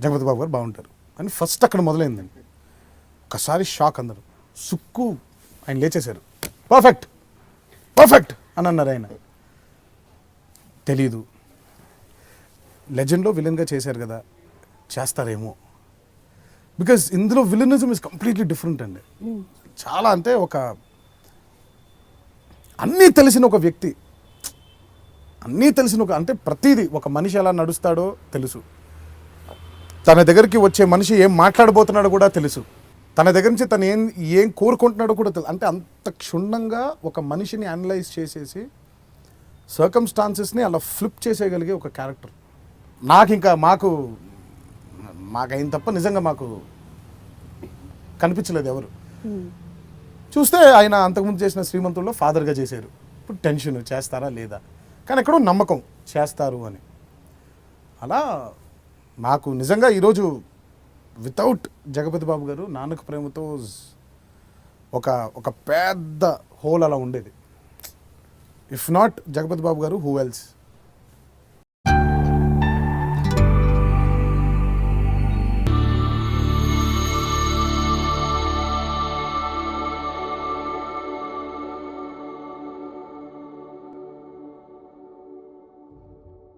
జగపతి బాబు గారు బాగుంటారు. అని ఫస్ట్ అక్కడ మొదలైందండి. ఒకసారి షాక్ అందరు. సుక్కు ఆయన లేచేశారు. పర్ఫెక్ట్! పర్ఫెక్ట్! అని అన్నారు ఆయన. తెలీదు. లెజెండ్లో విలన్గా చేశారు కదా చేస్తారేమో. బికాజ్ ఇందులో విలనిజం ఇస్ కంప్లీట్లీ డిఫరెంట్ అండి. చాలా అంటే ఒక అన్నీ తెలిసిన ఒక వ్యక్తి. అన్నీ తెలిసిన ఒక అంటే ప్రతిదీ ఒక మనిషి ఎలా నడుస్తాడో తెలుసు. తన దగ్గరికి వచ్చే మనిషి ఏం మాట్లాడబోతున్నాడో కూడా తెలుసు. తన దగ్గర నుంచి తను ఏం ఏం కోరుకుంటున్నాడో కూడా తెలుసు అంటే అంత క్షుణ్ణంగా ఒక మనిషిని అనలైజ్ చేసేసి సర్కమ్స్టాన్సెస్ని అలా ఫ్లిప్ చేసేయగలిగే ఒక క్యారెక్టర్. నాకు ఇంకా మాకు మాకు అయిన తప్ప నిజంగా మాకు కనిపించలేదు ఎవరు. చూస్తే ఆయన అంతకుముందు చేసిన శ్రీమంతుల్లో ఫాదర్గా చేశారు. ఇప్పుడు టెన్షన్ చేస్తారా లేదా? కానీ ఎక్కడో నమ్మకం చేస్తారు అని. అలా నాకు నిజంగా ఈరోజు వితౌట్ జగపతి బాబు గారు నాన్నకు ప్రేమతో ఒక ఒక పెద్ద హోల్ అలా ఉండేది. ఇఫ్ నాట్ జగపతి బాబు గారు హూ ఎల్స్